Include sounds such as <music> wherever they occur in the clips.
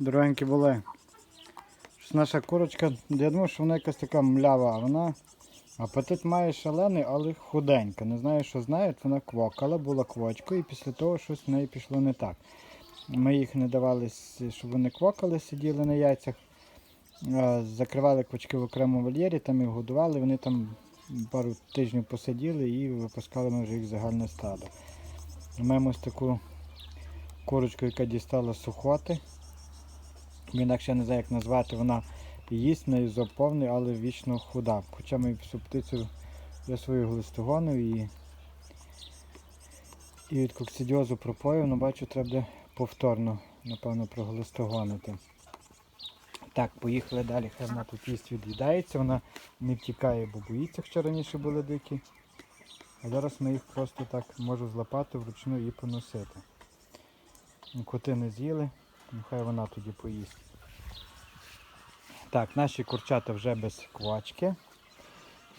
дорогенькі були. Щось Наша курочка, я думав, що вона якась така млява, а вона апетит має шалений, але худенька. Не знаю, що знають, вона квокала, була квочкою, і після того щось в неї пішло не так. Ми їх не давали, щоб вони квокали, сиділи на яйцях. Закривали квочки в окремому вольєрі, там їх годували, вони там пару тижнів посиділи і випускали ми вже їх загальне стадо. Маємо ось таку курочку, яка дістала сухоти. Інакше не знаю, як назвати, вона їсть неї зоповний, але вічно худа. Хоча ми всю птицю свою глистогонив і, і від коксидіозу пропоїв, але бачу, треба повторно, напевно, проглистогонити. Так, поїхали далі, хай вона тут їсть від'їдається, вона не втікає, бо боїться, що раніше були дикі. А зараз ми їх просто так можу злапати вручну і поносити. Ну, Коти не з'їли, нехай вона тоді поїсть. Так, наші курчата вже без квачки.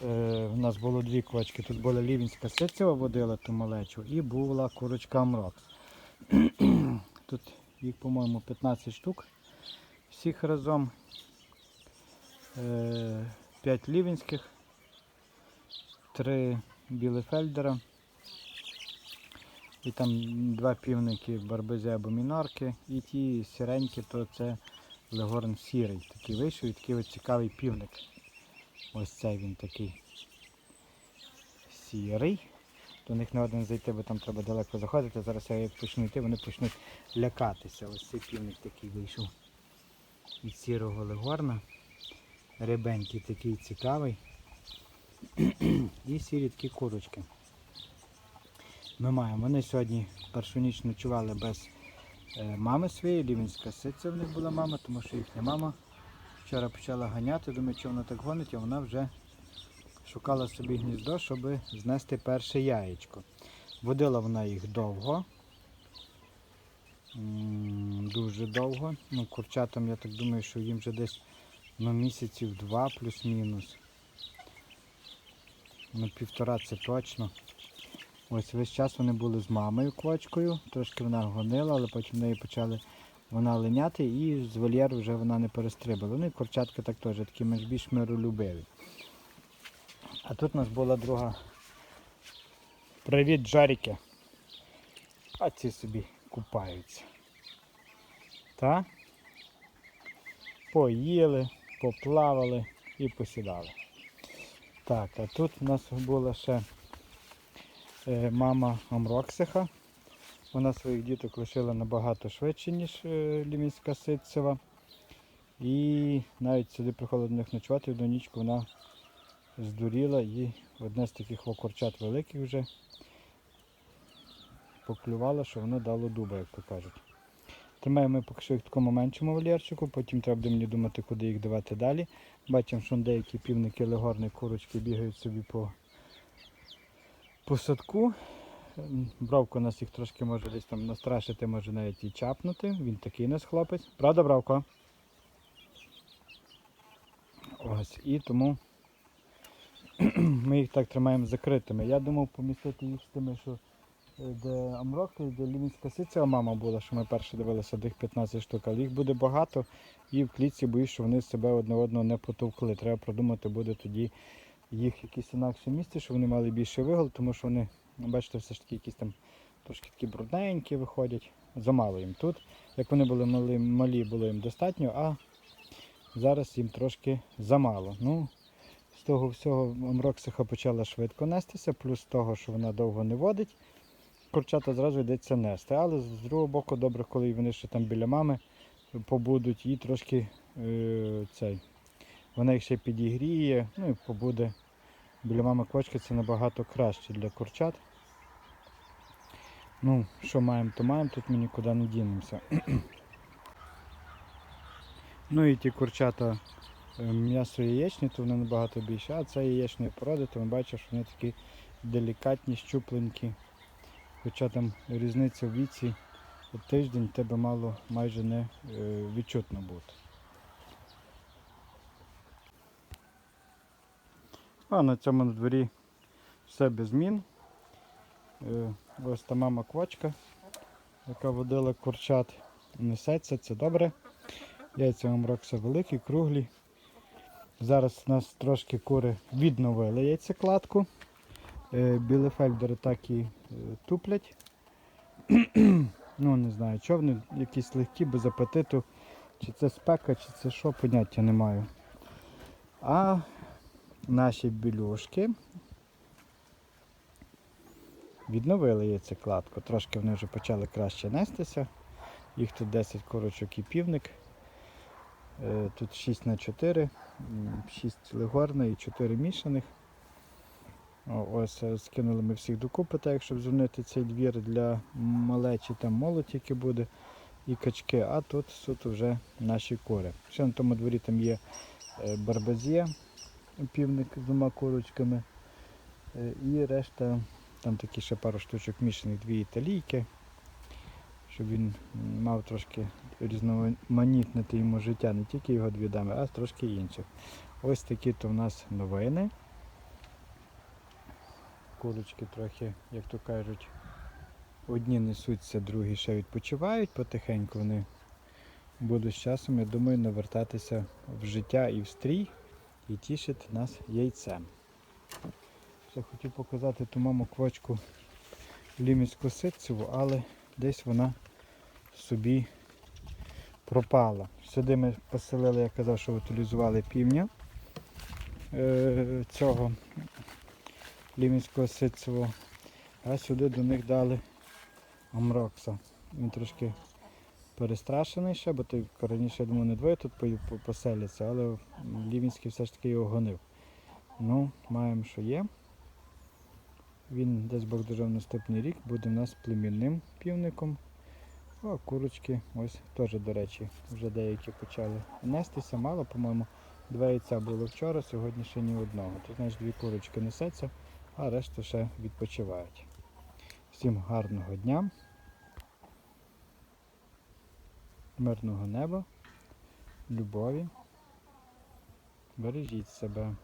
Е, у нас було дві квачки. Тут була лівінська сицева водила ту малечу і була курочка Амрокс. <clears throat> Тут їх, по-моєму, 15 штук. Всіх разом. Е, 5 лівінських, 3 білефельдера. І там два півники барбезе або мінарки. І ті сіренькі, то це легорн сірий. Такий вийшов і такий цікавий півник. Ось цей він такий сірий. До них не один зайти, бо там треба далеко заходити. Зараз я як почну йти, вони почнуть лякатися. Ось цей півник такий вийшов від сірого легорна. Рибенький такий цікавий. <clears throat> І сірі такі курочки. Ми маємо. Вони сьогодні першу ніч ночували без е, мами своєї, лівінська сиця в них була мама, тому що їхня мама вчора почала ганяти, думаю, що вона так гонить, а вона вже шукала собі гніздо, щоб знести перше яєчко. Водила вона їх довго. Дуже довго. Ну, курчатам, я так думаю, що їм вже десь ну, місяців два плюс-мінус. Ну, півтора це точно. Ось весь час вони були з мамою квочкою, трошки вона гонила, але потім в неї почали вона линяти і з вольєру вже вона не перестрибала. Ну і курчатка так теж такі менш більш миролюбиві. А тут у нас була друга. Привіт, Джаріки. А ці собі купаються. Та? Поїли, поплавали і посідали. Так, а тут у нас була ще мама Амроксиха. Вона своїх діток лишила набагато швидше, ніж е, ліміська ситцева. І навіть сюди приходила до них ночувати, в одну нічку вона здуріла і одне з таких окорчат великих вже поклювала, що воно дало дуба, як то кажуть. Тримаємо ми поки що їх в такому меншому вольєрчику, потім треба буде мені думати, куди їх давати далі. Бачимо, що деякі півники легорні курочки бігають собі по, по садку. Ем, Бравко нас їх трошки може десь там настрашити, може навіть і чапнути. Він такий нас хлопець. Правда, Бравко? Ось, і тому <clears throat> ми їх так тримаємо закритими. Я думав помістити їх з тими, що е, де Амроки, де Лівінська сиця мама була, що ми перше дивилися, тих 15 штук, але їх буде багато і в клітці боюсь, що вони себе одне одного не потовкли. Треба продумати буде тоді їх якісь інакше місце, щоб вони мали більше вигул, тому що вони, ну, бачите, все ж таки якісь там трошки такі брудненькі виходять. Замало їм тут. Як вони були малі, малі було їм достатньо, а зараз їм трошки замало. Ну, з того всього Амроксиха почала швидко нестися, плюс того, що вона довго не водить. Курчата зразу йдеться нести. Але з другого боку, добре, коли вони ще там біля мами побудуть і трошки е, цей. Вона їх ще підігріє, ну і побуде. Біля мами квочки це набагато краще для курчат. Ну, що маємо, то маємо, тут ми нікуди не дінемося. <clears throat> ну і ті курчата е, м'ясо яєчні, то вони набагато більше, а це яєчної породи, то ми бачимо, що вони такі делікатні, щупленькі. Хоча там різниця в віці тиждень тебе мало майже не е, відчутно бути. А на цьому дворі все без змін. Е, Ось та мама квочка, яка водила курчат, несеться, це добре. Яйця амрокса великі, круглі. Зараз у нас трошки кури відновили яйцекладку. Е, Білефельдери так і е, туплять. <clears throat> ну, не знаю, що вони якісь легкі, без апетиту. Чи це спека, чи це що, поняття не маю. А наші білюшки відновили яйцекладку. Трошки вони вже почали краще нестися. Їх тут 10 курочок і півник. Е, Тут 6 на 4, 6 легорна і 4 мішаних. Ось е, скинули ми всіх докупи, так щоб звернути цей двір для малечі, там молодь тільки буде і качки, а тут суто вже наші кури. Ще на тому дворі там є е, барбазє, півник з двома курочками. Е, І решта, там такі ще пару штучок мішаних, дві італійки, щоб він мав трошки різноманітнити йому життя, не тільки його дві дами, а трошки інших. Ось такі то в нас новини. Курочки трохи, як то кажуть, одні несуться, другі ще відпочивають потихеньку. Вони будуть з часом, я думаю, навертатися в життя і в стрій і тішити нас яйцем. Ще хотів показати ту маму квочку ліміцьку ситцеву, але десь вона собі пропала. Сюди ми поселили, я казав, що утилізували півня е, цього ліміцького ситцевого, а сюди до них дали амрокса. Він трошки перестрашений ще, бо той раніше, я думаю, не двоє тут по- по- поселяться, але Лівінський все ж таки його гонив. Ну, маємо, що є. Він десь Бог дожив наступний рік, буде в нас племінним півником. А курочки, ось теж, до речі, вже деякі почали нестися. Мало, по-моєму, два яйця було вчора, сьогодні ще ні одного. Тут, значить, дві курочки несеться, а решта ще відпочивають. Всім гарного дня, мирного неба, любові. Бережіть себе.